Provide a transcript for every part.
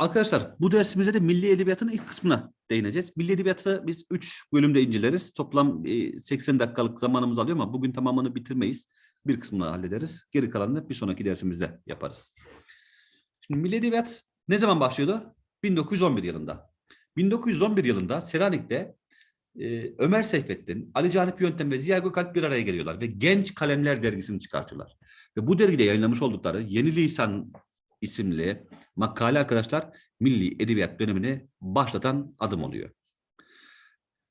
Arkadaşlar bu dersimizde de Milli Edebiyat'ın ilk kısmına değineceğiz. Milli Edebiyat'ı biz 3 bölümde inceleriz. Toplam e, 80 dakikalık zamanımız alıyor ama bugün tamamını bitirmeyiz. Bir kısmını hallederiz. Geri kalanını bir sonraki dersimizde yaparız. Şimdi Milli Edebiyat ne zaman başlıyordu? 1911 yılında. 1911 yılında Selanik'te e, Ömer Seyfettin, Ali Canip Yöntem ve Ziya Gökalp bir araya geliyorlar ve Genç Kalemler dergisini çıkartıyorlar. Ve bu dergide yayınlamış oldukları Yeni Lisan isimli makale arkadaşlar Milli Edebiyat dönemini başlatan adım oluyor.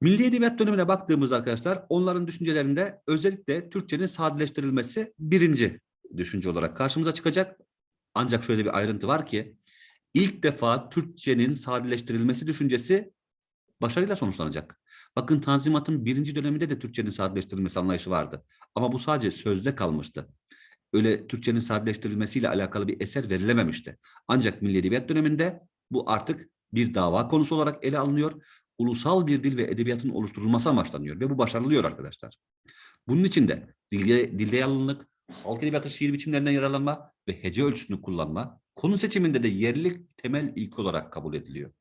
Milli Edebiyat dönemine baktığımız arkadaşlar onların düşüncelerinde özellikle Türkçenin sadeleştirilmesi birinci düşünce olarak karşımıza çıkacak. Ancak şöyle bir ayrıntı var ki ilk defa Türkçenin sadeleştirilmesi düşüncesi başarıyla sonuçlanacak. Bakın Tanzimat'ın birinci döneminde de Türkçenin sadeleştirilmesi anlayışı vardı. Ama bu sadece sözde kalmıştı öyle Türkçenin sadeleştirilmesiyle alakalı bir eser verilememişti. Ancak Milli Edebiyat döneminde bu artık bir dava konusu olarak ele alınıyor. Ulusal bir dil ve edebiyatın oluşturulması amaçlanıyor ve bu başarılıyor arkadaşlar. Bunun için de dilde, dilde yalınlık, halk edebiyatı şiir biçimlerinden yararlanma ve hece ölçüsünü kullanma, konu seçiminde de yerlilik temel ilk olarak kabul ediliyor.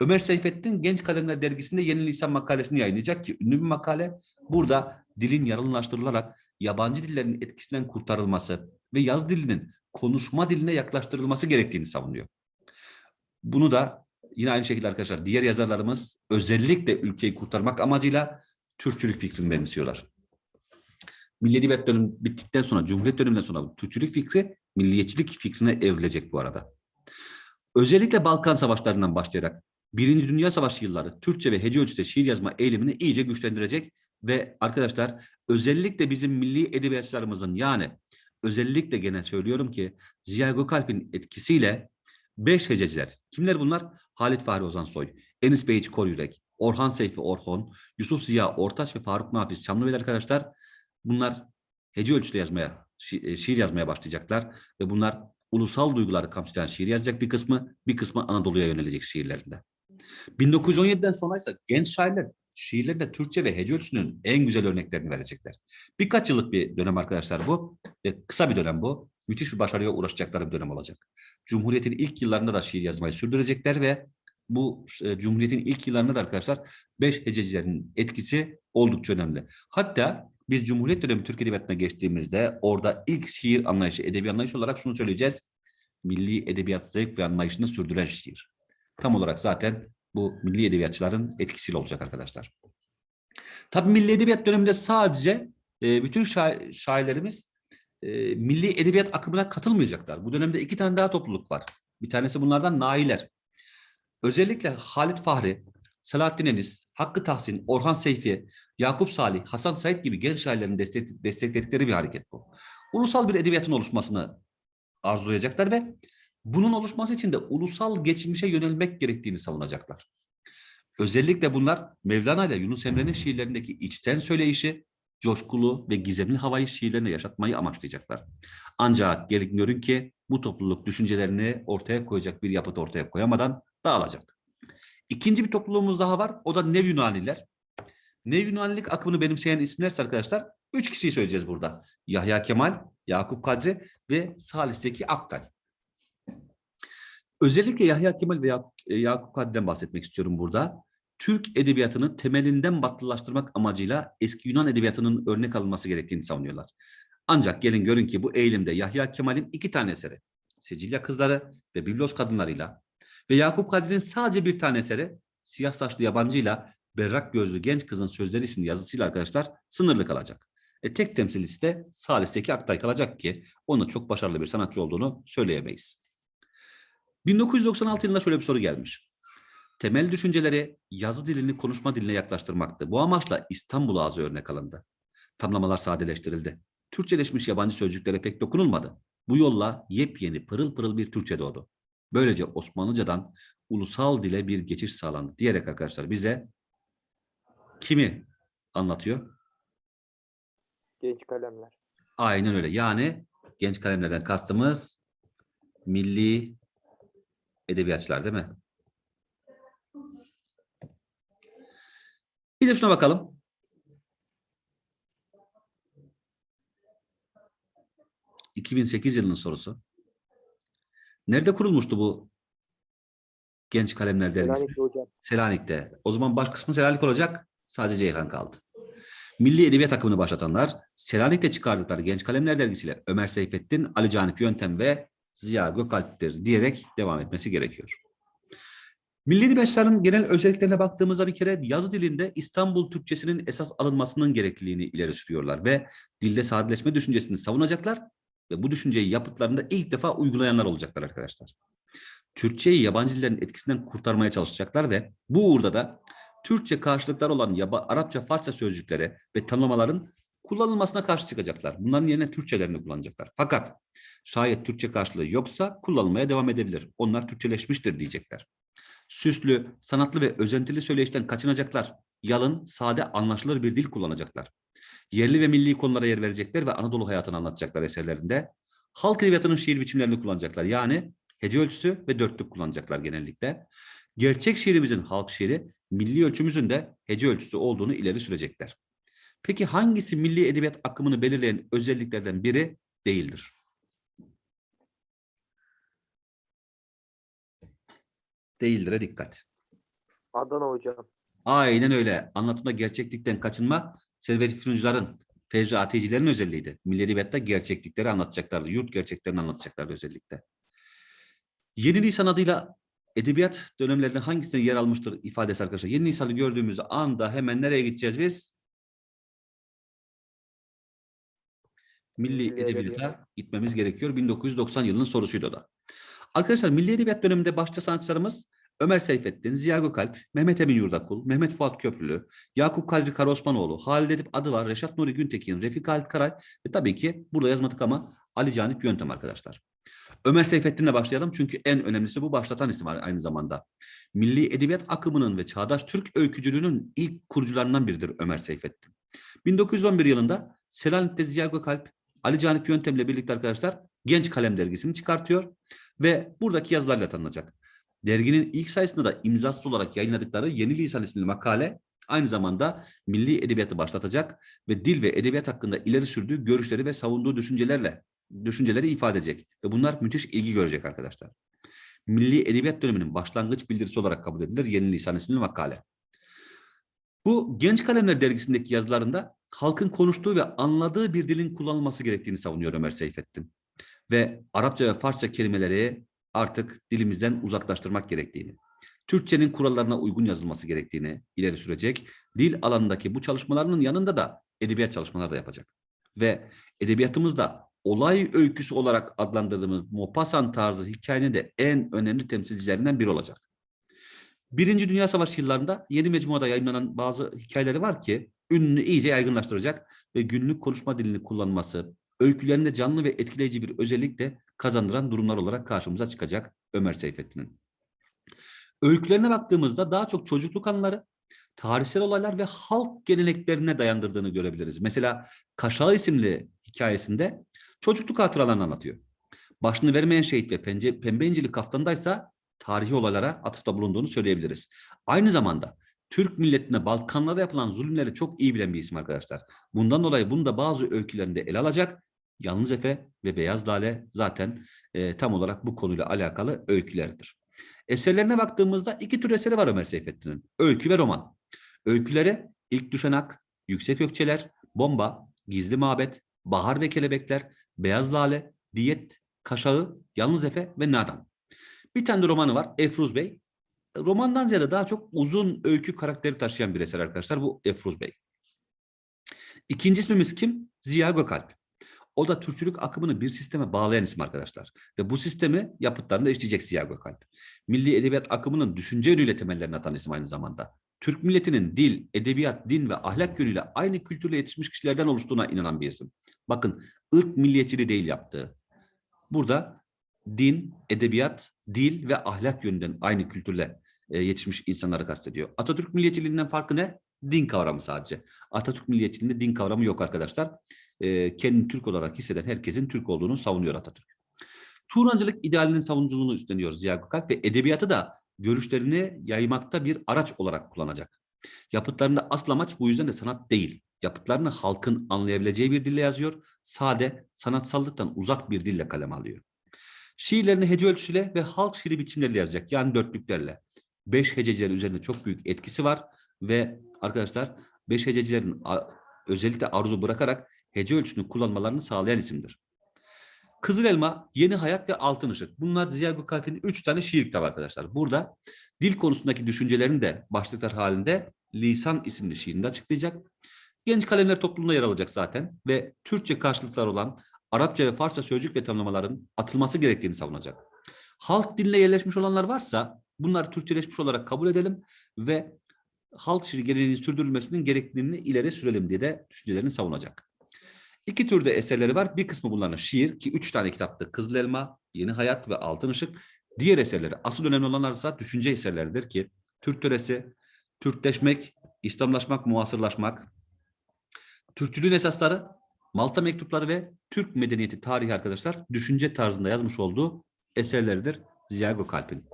Ömer Seyfettin Genç Kalemler Dergisi'nde Yeni Lisan makalesini yayınlayacak ki ünlü bir makale. Burada dilin yarınlaştırılarak yabancı dillerin etkisinden kurtarılması ve yaz dilinin konuşma diline yaklaştırılması gerektiğini savunuyor. Bunu da yine aynı şekilde arkadaşlar diğer yazarlarımız özellikle ülkeyi kurtarmak amacıyla Türkçülük fikrini benimsiyorlar. Milli Edebiyat dönemi bittikten sonra, Cumhuriyet döneminden sonra Türkçülük fikri milliyetçilik fikrine evrilecek bu arada. Özellikle Balkan Savaşlarından başlayarak Birinci Dünya Savaşı yılları Türkçe ve hece ölçüde şiir yazma eğilimini iyice güçlendirecek ve arkadaşlar özellikle bizim milli edebiyatçılarımızın yani özellikle gene söylüyorum ki Ziya Gökalp'in etkisiyle beş hececiler. Kimler bunlar? Halit Fahri Ozansoy, Enis Beyiç Koryürek, Orhan Seyfi Orhon, Yusuf Ziya Ortaç ve Faruk Nafiz Çamlıbel arkadaşlar. Bunlar hece ölçüde yazmaya, şi- şiir yazmaya başlayacaklar ve bunlar ulusal duyguları kamçılayan şiir yazacak bir kısmı, bir kısmı Anadolu'ya yönelecek şiirlerinde. 1917'den sonra ise genç şairler şiirlerinde Türkçe ve hece ölçüsünün en güzel örneklerini verecekler. Birkaç yıllık bir dönem arkadaşlar bu. Ve kısa bir dönem bu. Müthiş bir başarıya ulaşacakları bir dönem olacak. Cumhuriyet'in ilk yıllarında da şiir yazmayı sürdürecekler ve bu e, Cumhuriyet'in ilk yıllarında da arkadaşlar beş hececilerin etkisi oldukça önemli. Hatta biz Cumhuriyet dönemi Türk Edebiyatı'na geçtiğimizde orada ilk şiir anlayışı, edebi anlayış olarak şunu söyleyeceğiz. Milli edebiyat zevk ve anlayışını sürdüren şiir. Tam olarak zaten bu milli edebiyatçıların etkisiyle olacak arkadaşlar. Tabii milli edebiyat döneminde sadece e, bütün şair, şairlerimiz e, milli edebiyat akımına katılmayacaklar. Bu dönemde iki tane daha topluluk var. Bir tanesi bunlardan Nailer. Özellikle Halit Fahri, Selahattin Enis, Hakkı Tahsin, Orhan Seyfi, Yakup Salih, Hasan Said gibi genç şairlerin destek, destekledikleri bir hareket bu. Ulusal bir edebiyatın oluşmasını arzulayacaklar ve bunun oluşması için de ulusal geçmişe yönelmek gerektiğini savunacaklar. Özellikle bunlar Mevlana ile Yunus Emre'nin şiirlerindeki içten söyleyişi, coşkulu ve gizemli havayı şiirlerine yaşatmayı amaçlayacaklar. Ancak gelin görün ki bu topluluk düşüncelerini ortaya koyacak bir yapıt ortaya koyamadan dağılacak. İkinci bir topluluğumuz daha var. O da Nev Yunaniler. Nev Yunanilik akımını benimseyen isimlerse arkadaşlar üç kişiyi söyleyeceğiz burada. Yahya Kemal, Yakup Kadri ve Salih Zeki Aktay. Özellikle Yahya Kemal ve Yak- e, Yakup Kadri'den bahsetmek istiyorum burada. Türk edebiyatını temelinden batılılaştırmak amacıyla eski Yunan edebiyatının örnek alınması gerektiğini savunuyorlar. Ancak gelin görün ki bu eğilimde Yahya Kemal'in iki tane eseri, Sicilya Kızları ve Biblos Kadınlarıyla ve Yakup Kadri'nin sadece bir tane eseri, Siyah Saçlı Yabancıyla Berrak Gözlü Genç Kızın Sözleri isimli yazısıyla arkadaşlar sınırlı kalacak. E, tek temsilcisi de Salih Zeki Aktay kalacak ki onun çok başarılı bir sanatçı olduğunu söyleyemeyiz. 1996 yılında şöyle bir soru gelmiş. Temel düşünceleri yazı dilini konuşma diline yaklaştırmaktı. Bu amaçla İstanbul ağzı örnek alındı. Tamlamalar sadeleştirildi. Türkçeleşmiş yabancı sözcüklere pek dokunulmadı. Bu yolla yepyeni pırıl pırıl bir Türkçe doğdu. Böylece Osmanlıcadan ulusal dile bir geçiş sağlandı diyerek arkadaşlar bize kimi anlatıyor? Genç kalemler. Aynen öyle. Yani genç kalemlerden kastımız milli edebiyatçılar değil mi? Bir de şuna bakalım. ...2008 yılının sorusu. Nerede kurulmuştu bu Genç Kalemler Dergisi. Selanik'te hocam. Selanik'te. O zaman baş kısmı Selanik olacak. Sadece Ceyhan kaldı. Milli Edebiyat akımını başlatanlar Selanik'te çıkardıkları Genç Kalemler Dergisi'yle Ömer Seyfettin, Ali Canip Yöntem ve Ziya Gökalp'tir diyerek devam etmesi gerekiyor. Milli Edebiyatçıların genel özelliklerine baktığımızda bir kere yazı dilinde İstanbul Türkçesinin esas alınmasının gerekliliğini ileri sürüyorlar ve dilde sadeleşme düşüncesini savunacaklar ve bu düşünceyi yapıtlarında ilk defa uygulayanlar olacaklar arkadaşlar. Türkçeyi yabancı dillerin etkisinden kurtarmaya çalışacaklar ve bu uğurda da Türkçe karşılıklar olan yaba, Arapça, Farsça sözcüklere ve tanımlamaların kullanılmasına karşı çıkacaklar. Bunların yerine Türkçelerini kullanacaklar. Fakat şayet Türkçe karşılığı yoksa kullanılmaya devam edebilir. Onlar Türkçeleşmiştir diyecekler. Süslü, sanatlı ve özentili söyleyişten kaçınacaklar. Yalın, sade, anlaşılır bir dil kullanacaklar. Yerli ve milli konulara yer verecekler ve Anadolu hayatını anlatacaklar eserlerinde. Halk edebiyatının şiir biçimlerini kullanacaklar. Yani hece ölçüsü ve dörtlük kullanacaklar genellikle. Gerçek şiirimizin halk şiiri, milli ölçümüzün de hece ölçüsü olduğunu ileri sürecekler. Peki hangisi milli edebiyat akımını belirleyen özelliklerden biri değildir? Değildir'e dikkat. Adana hocam. Aynen öyle. Anlatımda gerçeklikten kaçınma Servet Fırıncıların, Fevzi Atecilerin özelliğiydi. Milli Edebiyat'ta gerçeklikleri anlatacaklardı. Yurt gerçeklerini anlatacaklardı özellikle. Yeni Nisan adıyla edebiyat dönemlerinde hangisinde yer almıştır ifadesi arkadaşlar. Yeni Nisan'ı gördüğümüz anda hemen nereye gideceğiz biz? Milli Milli Edebiyat'a Edebiyat. gitmemiz gerekiyor. 1990 yılının sorusuydu o da. Arkadaşlar Milli Edebiyat döneminde başta sanatçılarımız Ömer Seyfettin, Ziya Gökalp, Mehmet Emin Yurdakul, Mehmet Fuat Köprülü, Yakup Kadri Karaosmanoğlu, Halid Edip adı var, Reşat Nuri Güntekin, Refik Halit Karay ve tabii ki burada yazmadık ama Ali Canip Yöntem arkadaşlar. Ömer Seyfettin'le başlayalım çünkü en önemlisi bu başlatan isim aynı zamanda. Milli Edebiyat akımının ve çağdaş Türk öykücülüğünün ilk kurucularından biridir Ömer Seyfettin. 1911 yılında Selanik'te Ziya Gökalp, Ali Canip Yöntem'le birlikte arkadaşlar Genç Kalem dergisini çıkartıyor ve buradaki yazılarla tanınacak. Derginin ilk sayısında da imzasız olarak yayınladıkları Yeni Lisan isimli makale aynı zamanda milli edebiyatı başlatacak ve dil ve edebiyat hakkında ileri sürdüğü görüşleri ve savunduğu düşüncelerle düşünceleri ifade edecek. Ve bunlar müthiş ilgi görecek arkadaşlar. Milli Edebiyat döneminin başlangıç bildirisi olarak kabul edilir Yeni Lisan isimli makale. Bu Genç Kalemler dergisindeki yazılarında halkın konuştuğu ve anladığı bir dilin kullanılması gerektiğini savunuyor Ömer Seyfettin. Ve Arapça ve Farsça kelimeleri artık dilimizden uzaklaştırmak gerektiğini, Türkçenin kurallarına uygun yazılması gerektiğini ileri sürecek. Dil alanındaki bu çalışmalarının yanında da edebiyat çalışmaları da yapacak. Ve edebiyatımızda olay öyküsü olarak adlandırdığımız Maupassant tarzı hikayenin de en önemli temsilcilerinden biri olacak. Birinci Dünya Savaşı yıllarında yeni mecmuada yayınlanan bazı hikayeleri var ki ününü iyice yaygınlaştıracak ve günlük konuşma dilini kullanması, öykülerinde canlı ve etkileyici bir özellik de kazandıran durumlar olarak karşımıza çıkacak Ömer Seyfettin'in. Öykülerine baktığımızda daha çok çocukluk anıları, tarihsel olaylar ve halk geleneklerine dayandırdığını görebiliriz. Mesela Kaşağı isimli hikayesinde çocukluk hatıralarını anlatıyor. Başını vermeyen şehit ve pence, pembe incili kaftandaysa tarihi olaylara atıfta bulunduğunu söyleyebiliriz. Aynı zamanda Türk milletine Balkanlarda yapılan zulümleri çok iyi bilen bir isim arkadaşlar. Bundan dolayı bunu da bazı öykülerinde ele alacak. Yalnız Efe ve Beyaz Lale zaten e, tam olarak bu konuyla alakalı öykülerdir. Eserlerine baktığımızda iki tür eseri var Ömer Seyfettin'in. Öykü ve roman. Öyküleri İlk Düşen Ak, Yüksek Ökçeler, Bomba, Gizli Mabet, Bahar ve Kelebekler, Beyaz Lale, Diyet, Kaşağı, Yalnız Efe ve Nadan. Bir tane de romanı var Efruz Bey. Romandan ziyade daha çok uzun öykü karakteri taşıyan bir eser arkadaşlar bu Efruz Bey. İkinci ismimiz kim? Ziya Gökalp. O da Türkçülük akımını bir sisteme bağlayan isim arkadaşlar. Ve bu sistemi yapıtlarında işleyecek Ziya Gökalp. Milli edebiyat akımının düşünce yönüyle temellerini atan isim aynı zamanda. Türk milletinin dil, edebiyat, din ve ahlak yönüyle aynı kültürle yetişmiş kişilerden oluştuğuna inanan bir isim. Bakın ırk milliyetçiliği değil yaptığı. Burada din, edebiyat, dil ve ahlak yönünden aynı kültürle yetişmiş insanları kastediyor. Atatürk milliyetçiliğinden farkı ne? Din kavramı sadece. Atatürk milliyetçiliğinde din kavramı yok arkadaşlar. E, kendini Türk olarak hisseden herkesin Türk olduğunu savunuyor Atatürk. Turancılık idealinin savunuculuğunu üstleniyor Ziya Gökalp ve edebiyatı da görüşlerini yaymakta bir araç olarak kullanacak. Yapıtlarında asıl amaç bu yüzden de sanat değil. Yapıtlarını halkın anlayabileceği bir dille yazıyor. Sade, sanatsallıktan uzak bir dille kaleme alıyor. Şiirlerini hece ölçüsüyle ve halk şiiri biçimleriyle yazacak. Yani dörtlüklerle. Beş hececiler üzerinde çok büyük etkisi var ve arkadaşlar beş hececilerin a- özellikle arzu bırakarak hece ölçüsünü kullanmalarını sağlayan isimdir. Kızıl Elma, Yeni Hayat ve Altın Işık. Bunlar Ziya Gökalp'in üç tane şiir kitabı arkadaşlar. Burada dil konusundaki düşüncelerini de başlıklar halinde Lisan isimli şiirinde açıklayacak. Genç kalemler topluluğunda yer alacak zaten ve Türkçe karşılıklar olan Arapça ve Farsça sözcük ve tanımlamaların atılması gerektiğini savunacak. Halk diline yerleşmiş olanlar varsa bunlar Türkçeleşmiş olarak kabul edelim ve halk şiiri geleneğinin sürdürülmesinin gerekliliğini ileri sürelim diye de düşüncelerini savunacak. İki türde eserleri var. Bir kısmı bunların şiir ki üç tane kitapta Kızıl Elma, Yeni Hayat ve Altın Işık. Diğer eserleri asıl önemli olanlar ise düşünce eserleridir ki Türk töresi, Türkleşmek, İslamlaşmak, muasırlaşmak, Türkçülüğün esasları, Malta mektupları ve Türk medeniyeti tarihi arkadaşlar düşünce tarzında yazmış olduğu eserleridir Ziya Gökalp'in.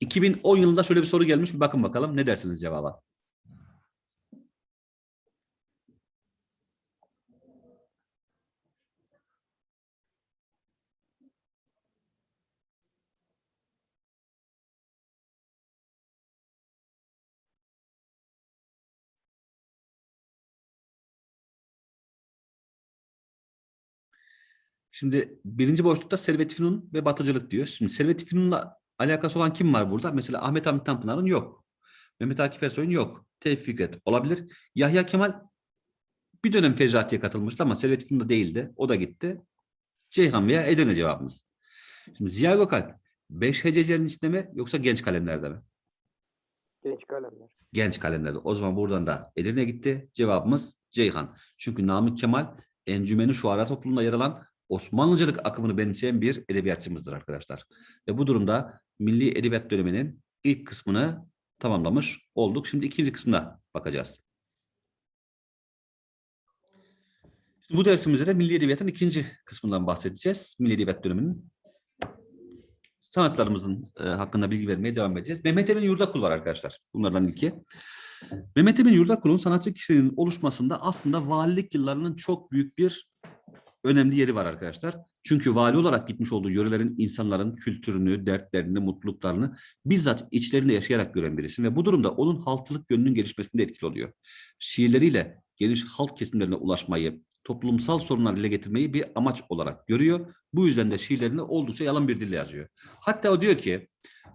2010 yılında şöyle bir soru gelmiş. Bir bakın bakalım ne dersiniz cevaba? Şimdi birinci boşlukta Servet Fünun ve Batıcılık diyor. Şimdi Servet Fünun'la alakası olan kim var burada? Mesela Ahmet Hamit Tanpınar'ın yok. Mehmet Akif Ersoy'un yok. Tevfik Fikret olabilir. Yahya Kemal bir dönem Fecrati'ye katılmıştı ama Fünun'da değildi. O da gitti. Ceyhan veya Edirne cevabımız. Şimdi Ziya Gökalp beş hececilerin içinde mi yoksa genç kalemlerde mi? Genç kalemler. genç kalemlerde. O zaman buradan da Edirne gitti. Cevabımız Ceyhan. Çünkü Namık Kemal Encümeni Şuara topluluğunda yer alan Osmanlıcılık akımını benimseyen bir edebiyatçımızdır arkadaşlar. Ve bu durumda Milli Edebiyat döneminin ilk kısmını tamamlamış olduk. Şimdi ikinci kısmına bakacağız. Bu dersimizde de Milli Edebiyat'ın ikinci kısmından bahsedeceğiz. Milli Edebiyat döneminin sanatlarımızın e, hakkında bilgi vermeye devam edeceğiz. Mehmet Emin Yurdakul var arkadaşlar. Bunlardan ilki. Mehmet Emin Yurdakul'un sanatçı kişiliğinin oluşmasında aslında valilik yıllarının çok büyük bir önemli yeri var arkadaşlar. Çünkü vali olarak gitmiş olduğu yörelerin insanların kültürünü, dertlerini, mutluluklarını bizzat içlerinde yaşayarak gören birisi ve bu durumda onun halkçılık yönünün gelişmesinde etkili oluyor. Şiirleriyle geniş halk kesimlerine ulaşmayı, toplumsal sorunları dile getirmeyi bir amaç olarak görüyor. Bu yüzden de şiirlerini oldukça yalan bir dille yazıyor. Hatta o diyor ki,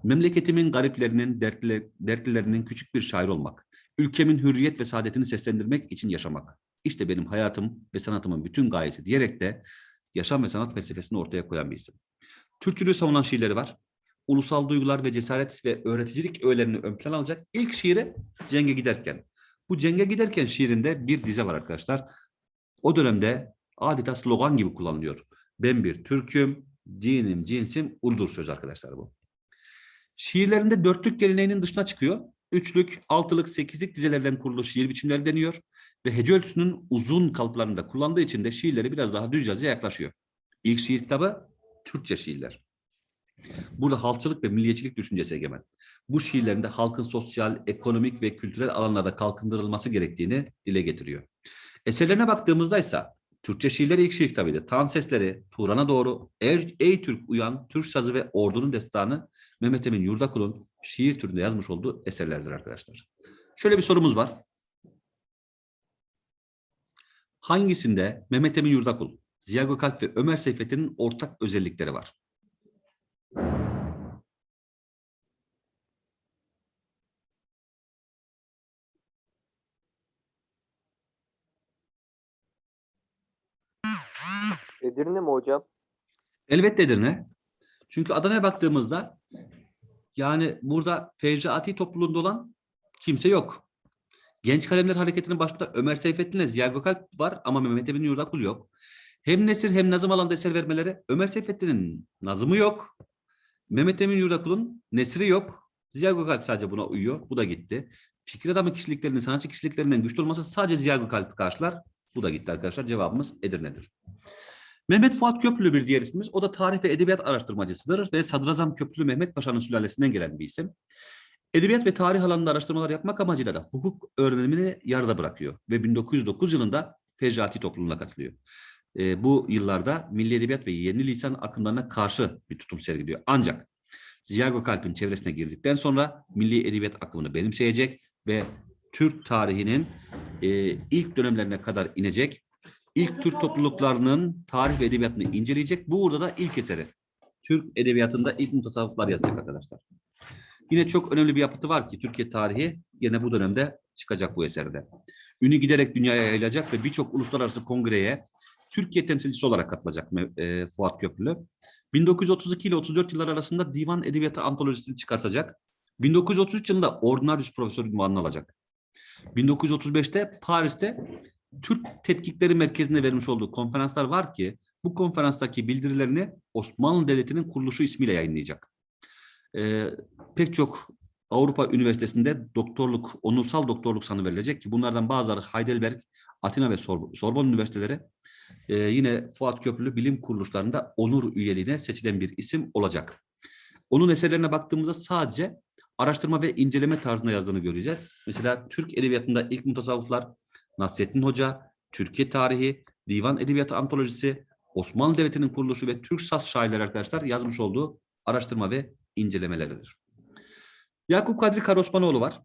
memleketimin gariplerinin, dertli, dertlilerinin küçük bir şair olmak, ülkemin hürriyet ve saadetini seslendirmek için yaşamak. İşte benim hayatım ve sanatımın bütün gayesi diyerek de yaşam ve sanat felsefesini ortaya koyan bir isim. Türkçülüğü savunan şiirleri var. Ulusal duygular ve cesaret ve öğreticilik öğelerini ön plana alacak. İlk şiiri Cenge Giderken. Bu Cenge Giderken şiirinde bir dize var arkadaşlar. O dönemde adeta slogan gibi kullanılıyor. Ben bir Türk'üm, dinim, cinsim, uldur söz arkadaşlar bu. Şiirlerinde dörtlük geleneğinin dışına çıkıyor. Üçlük, altılık, sekizlik dizelerden kurulu şiir biçimleri deniyor ve hece ölçüsünün uzun kalıplarında kullandığı için de şiirleri biraz daha düz yazıya yaklaşıyor. İlk şiir kitabı Türkçe şiirler. Burada halkçılık ve milliyetçilik düşüncesi egemen. Bu şiirlerinde halkın sosyal, ekonomik ve kültürel alanlarda kalkındırılması gerektiğini dile getiriyor. Eserlerine baktığımızda ise Türkçe şiirleri ilk şiir kitabıydı. Tan sesleri, Turan'a doğru, er, Ey Türk Uyan, Türk sazı ve Ordunun destanı Mehmet Emin Yurdakul'un şiir türünde yazmış olduğu eserlerdir arkadaşlar. Şöyle bir sorumuz var. Hangisinde Mehmet Emin Yurdakul, Ziya Gökalp ve Ömer Seyfettin'in ortak özellikleri var? Edirne mi hocam? Elbette Edirne. Çünkü Adana'ya baktığımızda yani burada Fecraati topluluğunda olan kimse yok. Genç Kalemler Hareketi'nin başında Ömer Seyfettin ile Ziya Gökalp var ama Mehmet Emin Yurdakul yok. Hem nesir hem nazım alanda eser vermeleri Ömer Seyfettin'in nazımı yok. Mehmet Emin Yurdakul'un nesri yok. Ziya Gökalp sadece buna uyuyor. Bu da gitti. Fikir adamı kişiliklerinin, sanatçı kişiliklerinden güçlü olması sadece Ziya Gökalp'i karşılar. Bu da gitti arkadaşlar. Cevabımız Edirne'dir. Mehmet Fuat Köprülü bir diğer ismimiz. O da tarih ve edebiyat araştırmacısıdır ve Sadrazam Köprülü Mehmet Paşa'nın sülalesinden gelen bir isim. Edebiyat ve tarih alanında araştırmalar yapmak amacıyla da hukuk öğrenimini yarıda bırakıyor ve 1909 yılında Fecrati topluluğuna katılıyor. e, bu yıllarda milli edebiyat ve yeni lisan akımlarına karşı bir tutum sergiliyor. Ancak Ziya Gökalp'in çevresine girdikten sonra milli edebiyat akımını benimseyecek ve Türk tarihinin e, ilk dönemlerine kadar inecek. İlk Türk topluluklarının tarih ve edebiyatını inceleyecek. Bu burada da ilk eseri. Türk edebiyatında ilk mutasavvıflar yazacak arkadaşlar. Yine çok önemli bir yapıtı var ki Türkiye tarihi yine bu dönemde çıkacak bu eserde. Ünü giderek dünyaya yayılacak ve birçok uluslararası kongreye Türkiye temsilcisi olarak katılacak e, Fuat Köprülü. 1932 ile 34 yıllar arasında Divan Edebiyatı Antolojisini çıkartacak. 1933 yılında Ordinarius Profesör ünvanını alacak. 1935'te Paris'te Türk Tetkikleri Merkezi'nde vermiş olduğu konferanslar var ki bu konferanstaki bildirilerini Osmanlı Devleti'nin kuruluşu ismiyle yayınlayacak. Ee, pek çok Avrupa Üniversitesi'nde doktorluk, onursal doktorluk sanı verilecek ki bunlardan bazıları Heidelberg, Atina ve Sor- Sorbonne Üniversiteleri ee, yine Fuat Köprülü bilim kuruluşlarında onur üyeliğine seçilen bir isim olacak. Onun eserlerine baktığımızda sadece araştırma ve inceleme tarzında yazdığını göreceğiz. Mesela Türk Edebiyatı'nda ilk mutasavvıflar Nasrettin Hoca, Türkiye Tarihi, Divan Edebiyatı Antolojisi, Osmanlı Devleti'nin kuruluşu ve Türk Saz şairleri arkadaşlar yazmış olduğu araştırma ve incelemeleridir. Yakup Kadri Karosmanoğlu var.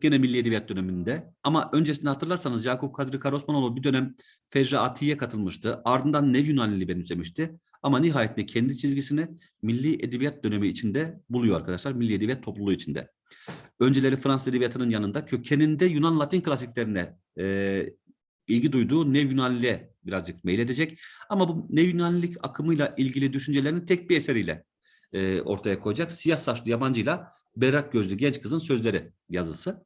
Gene Milli Edebiyat döneminde. Ama öncesinde hatırlarsanız Yakup Kadri Karosmanoğlu bir dönem Fecri Atiye katılmıştı. Ardından Nev Yunanili benimsemişti. Ama nihayetinde kendi çizgisini Milli Edebiyat dönemi içinde buluyor arkadaşlar. Milli Edebiyat topluluğu içinde. Önceleri Fransız Edebiyatı'nın yanında kökeninde Yunan Latin klasiklerine e, ilgi duyduğu Nev Yunanili'ye birazcık meyledecek. Ama bu Nev Yunanilik akımıyla ilgili düşüncelerini tek bir eseriyle e, ortaya koyacak. Siyah saçlı yabancıyla berrak gözlü genç kızın sözleri yazısı.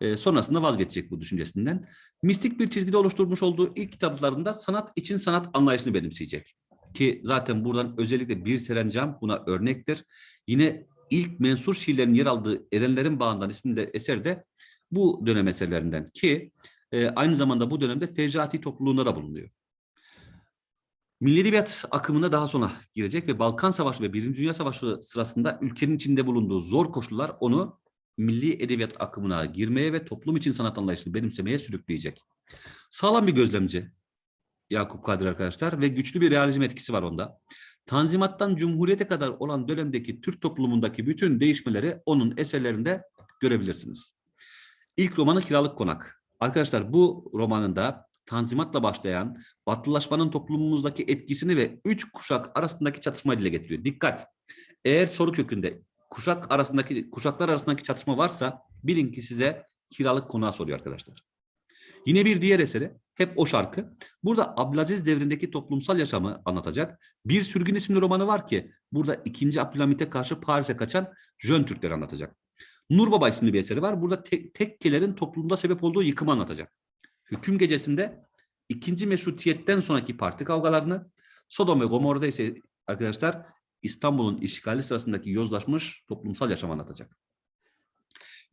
E, sonrasında vazgeçecek bu düşüncesinden. Mistik bir çizgide oluşturmuş olduğu ilk kitaplarında sanat için sanat anlayışını benimseyecek. Ki zaten buradan özellikle Bir Serencam buna örnektir. Yine ilk mensur şiirlerin yer aldığı Erenlerin Bağından isimli eser de bu dönem eserlerinden ki e, aynı zamanda bu dönemde Fecrati topluluğunda da bulunuyor. Milli Edebiyat akımına daha sonra girecek ve Balkan Savaşı ve Birinci Dünya Savaşı sırasında ülkenin içinde bulunduğu zor koşullar onu milli edebiyat akımına girmeye ve toplum için sanat anlayışını benimsemeye sürükleyecek. Sağlam bir gözlemci Yakup Kadri arkadaşlar ve güçlü bir realizm etkisi var onda. Tanzimattan Cumhuriyete kadar olan dönemdeki Türk toplumundaki bütün değişmeleri onun eserlerinde görebilirsiniz. İlk romanı Kiralık Konak. Arkadaşlar bu romanında Tanzimatla başlayan batılılaşmanın toplumumuzdaki etkisini ve üç kuşak arasındaki çatışmayı dile getiriyor. Dikkat! Eğer soru kökünde kuşak arasındaki kuşaklar arasındaki çatışma varsa bilin ki size kiralık konağı soruyor arkadaşlar. Yine bir diğer eseri hep o şarkı. Burada Abdülaziz devrindeki toplumsal yaşamı anlatacak. Bir Sürgün isimli romanı var ki burada 2. Abdülhamit'e karşı Paris'e kaçan Jön Türkleri anlatacak. Nur Baba isimli bir eseri var. Burada tek, tekkelerin toplumda sebep olduğu yıkımı anlatacak. Hüküm gecesinde ikinci meşrutiyetten sonraki parti kavgalarını, Sodom ve Gomorra'da ise arkadaşlar İstanbul'un işgali sırasındaki yozlaşmış toplumsal yaşam anlatacak.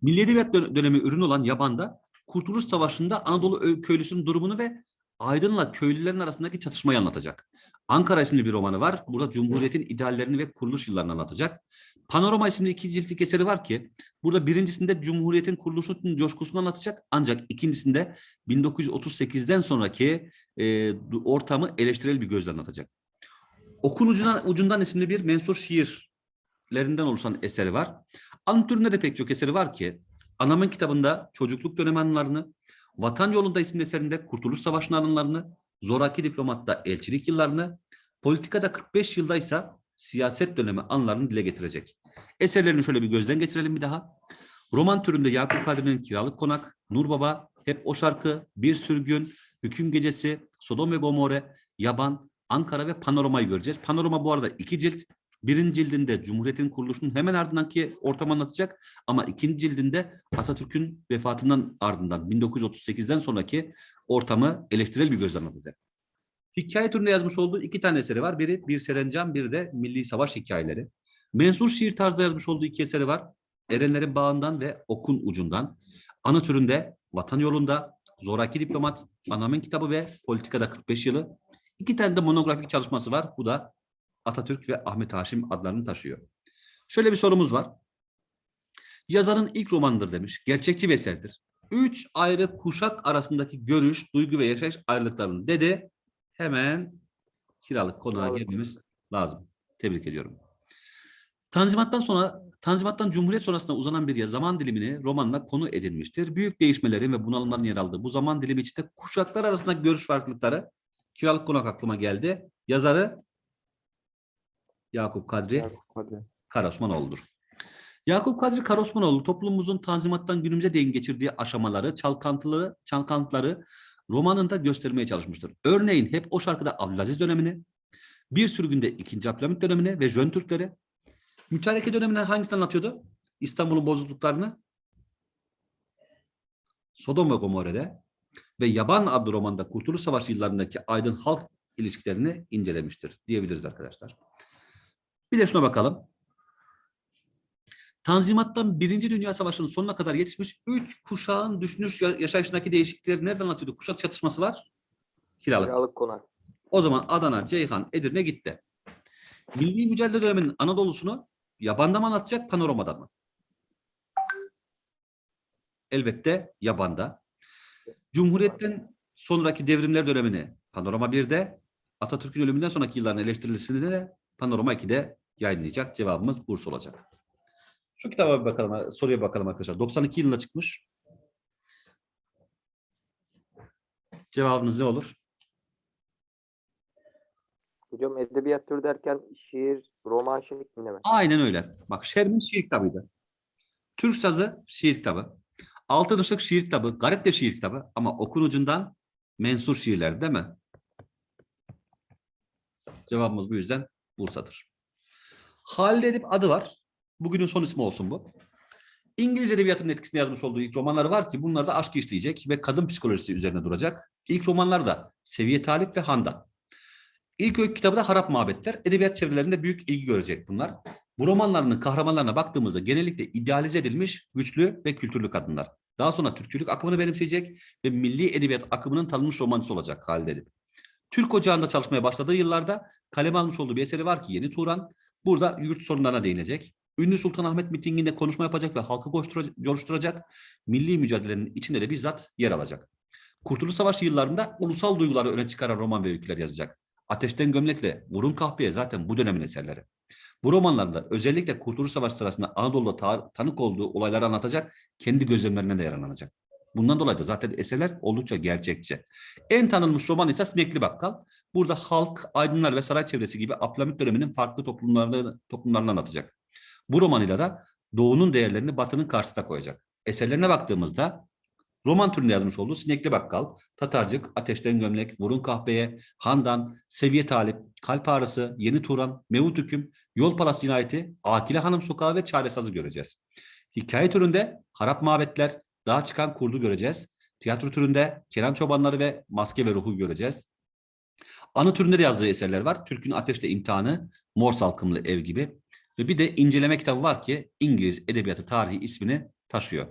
Milli Edebiyat dö- dönemi ürün olan Yaban'da Kurtuluş Savaşı'nda Anadolu köylüsünün durumunu ve Aydın'la köylülerin arasındaki çatışmayı anlatacak. Ankara isimli bir romanı var. Burada Cumhuriyet'in ideallerini ve kuruluş yıllarını anlatacak. Panorama isimli iki ciltlik eseri var ki burada birincisinde Cumhuriyet'in kuruluşunun coşkusunu anlatacak ancak ikincisinde 1938'den sonraki e, ortamı eleştirel bir gözle anlatacak. Okun ucundan, ucundan isimli bir mensur şiirlerinden oluşan eseri var. Anı türünde de pek çok eseri var ki Anamın kitabında çocukluk dönemi anılarını, Vatan Yolunda isimli eserinde Kurtuluş Savaşı'nın anılarını, Zoraki Diplomat'ta elçilik yıllarını, Politikada 45 yılda ise siyaset dönemi anılarını dile getirecek. Eserlerini şöyle bir gözden geçirelim bir daha. Roman türünde Yakup Kadri'nin Kiralık Konak, Nur Baba, Hep O Şarkı, Bir Sürgün, Hüküm Gecesi, Sodom ve Gomorre, Yaban, Ankara ve Panorama'yı göreceğiz. Panorama bu arada iki cilt. Birinci cildinde Cumhuriyet'in kuruluşunun hemen ardındanki ortamı anlatacak ama ikinci cildinde Atatürk'ün vefatından ardından 1938'den sonraki ortamı eleştirel bir gözle anlatacak. Hikaye türünde yazmış olduğu iki tane eseri var. Biri Bir Serencam, biri de Milli Savaş Hikayeleri. Mensur şiir tarzda yazmış olduğu iki eseri var. Erenlerin Bağından ve Okun Ucundan. Anı türünde Vatan Yolunda, Zoraki Diplomat, Anamın Kitabı ve Politikada 45 Yılı. İki tane de monografik çalışması var. Bu da Atatürk ve Ahmet Haşim adlarını taşıyor. Şöyle bir sorumuz var. Yazarın ilk romanıdır demiş. Gerçekçi bir eserdir. Üç ayrı kuşak arasındaki görüş, duygu ve yaşayış ayrılıklarını dede hemen kiralık konağa girmemiz lazım. Tebrik ediyorum. Tanzimattan sonra Tanzimattan Cumhuriyet sonrasında uzanan bir zaman dilimini romanla konu edinmiştir. Büyük değişmelerin ve bunalımların yer aldığı bu zaman dilimi içinde kuşaklar arasında görüş farklılıkları kiralık konak aklıma geldi. Yazarı Yakup Kadri Hadi. Karosmanoğlu'dur. Yakup Kadri Karosmanoğlu toplumumuzun Tanzimat'tan günümüze değin geçirdiği aşamaları, çalkantılı, çalkantıları romanında göstermeye çalışmıştır. Örneğin hep o şarkıda Abdülaziz dönemini, bir sürgünde 2. Abdülhamit dönemini ve Jön Türkleri, Mütareke dönemini hangisini anlatıyordu? İstanbul'un bozukluklarını, Sodom ve Gomorre'de ve Yaban adlı romanda Kurtuluş Savaşı yıllarındaki aydın halk ilişkilerini incelemiştir diyebiliriz arkadaşlar. Bir de şuna bakalım. Tanzimat'tan Birinci Dünya Savaşı'nın sonuna kadar yetişmiş üç kuşağın düşünüş ya- yaşayışındaki değişiklikleri nereden anlatıyordu? Kuşak çatışması var. Kiralık. Kiralık konak. O zaman Adana, Ceyhan, Edirne gitti. Milli mücadele döneminin Anadolu'sunu yabanda mı anlatacak, panoramada mı? Elbette yabanda. Cumhuriyetten sonraki devrimler dönemini panorama 1'de, Atatürk'ün ölümünden sonraki yılların eleştirisini de panorama 2'de yayınlayacak. Cevabımız Bursa olacak. Şu kitaba bir bakalım, soruya bakalım arkadaşlar. 92 yılında çıkmış. Cevabınız ne olur? Hocam edebiyat türü derken şiir, roman şeklinde mi? Aynen öyle. Bak Şermin şiir kitabıydı. Türk sazı şiir kitabı. Altın Işık şiir kitabı. Garip de şiir kitabı. Ama okun ucundan mensur şiirler değil mi? Cevabımız bu yüzden Bursa'dır. Halide Edip adı var. Bugünün son ismi olsun bu. İngiliz edebiyatının etkisinde yazmış olduğu ilk romanları var ki bunlar da aşk işleyecek ve kadın psikolojisi üzerine duracak. İlk romanlar da Seviye Talip ve Handan. İlk öykü kitabı da Harap Mabetler. Edebiyat çevrelerinde büyük ilgi görecek bunlar. Bu romanlarının kahramanlarına baktığımızda genellikle idealize edilmiş güçlü ve kültürlü kadınlar. Daha sonra Türkçülük akımını benimseyecek ve milli edebiyat akımının tanınmış romancısı olacak Halide Edip. Türk Ocağı'nda çalışmaya başladığı yıllarda kaleme almış olduğu bir eseri var ki Yeni Turan. Burada yurt sorunlarına değinecek. Ünlü Sultanahmet mitinginde konuşma yapacak ve halkı coştura- coşturacak. Milli mücadelenin içinde de bizzat yer alacak. Kurtuluş Savaşı yıllarında ulusal duyguları öne çıkaran roman ve öyküler yazacak. Ateşten Gömlek'le Vurun Kahpeye zaten bu dönemin eserleri. Bu romanlarda özellikle Kurtuluş Savaşı sırasında Anadolu'da ta- tanık olduğu olayları anlatacak, kendi gözlemlerinden de yararlanacak. Bundan dolayı da zaten eserler oldukça gerçekçi. En tanınmış roman ise Sinekli Bakkal. Burada halk, aydınlar ve saray çevresi gibi Abdülhamit döneminin farklı toplumlarını, toplumlarını anlatacak. Bu romanıyla da Doğu'nun değerlerini Batı'nın karşısına koyacak. Eserlerine baktığımızda roman türünde yazmış olduğu Sinekli Bakkal, Tatarcık, Ateşten Gömlek, Vurun Kahpeye, Handan, Seviye Talip, Kalp Ağrısı, Yeni Turan, Mevut Hüküm, Yol Palas Cinayeti, Akile Hanım Sokağı ve Çare göreceğiz. Hikaye türünde Harap Mabetler, Dağa Çıkan Kurdu göreceğiz. Tiyatro türünde Kenan Çobanları ve Maske ve Ruhu göreceğiz. Anı türünde de yazdığı eserler var. Türk'ün Ateşte İmtihanı, Mor Salkımlı Ev gibi. Ve bir de inceleme kitabı var ki İngiliz Edebiyatı Tarihi ismini taşıyor.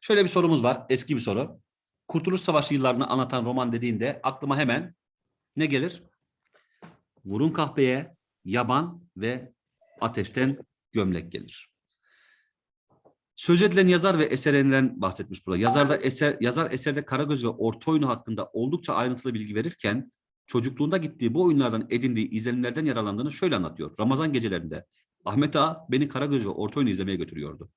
Şöyle bir sorumuz var. Eski bir soru. Kurtuluş Savaşı yıllarını anlatan roman dediğinde aklıma hemen ne gelir? Vurun kahpeye, yaban ve ateşten gömlek gelir. Söz edilen yazar ve eserinden bahsetmiş burada. Yazar da eser, yazar eserde Karagöz ve orta oyunu hakkında oldukça ayrıntılı bilgi verirken çocukluğunda gittiği bu oyunlardan edindiği izlenimlerden yararlandığını şöyle anlatıyor. Ramazan gecelerinde Ahmet Ağa beni Karagöz ve orta oyunu izlemeye götürüyordu.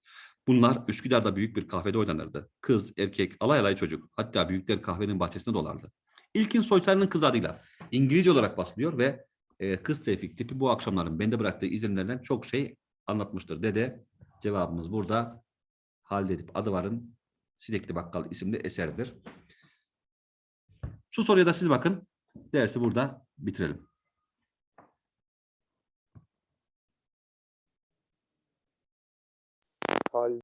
Bunlar Üsküdar'da büyük bir kahvede oynanırdı. Kız, erkek, alay alay çocuk. Hatta büyükler kahvenin bahçesinde dolardı. İlkin soytarının kız adıyla İngilizce olarak basılıyor ve e, kız Tevfik tipi bu akşamların bende bıraktığı izlenimlerden çok şey anlatmıştır. Dede cevabımız burada Halide Edip Adıvar'ın Sinekli Bakkal isimli eseridir. Şu soruya da siz bakın. Dersi burada bitirelim.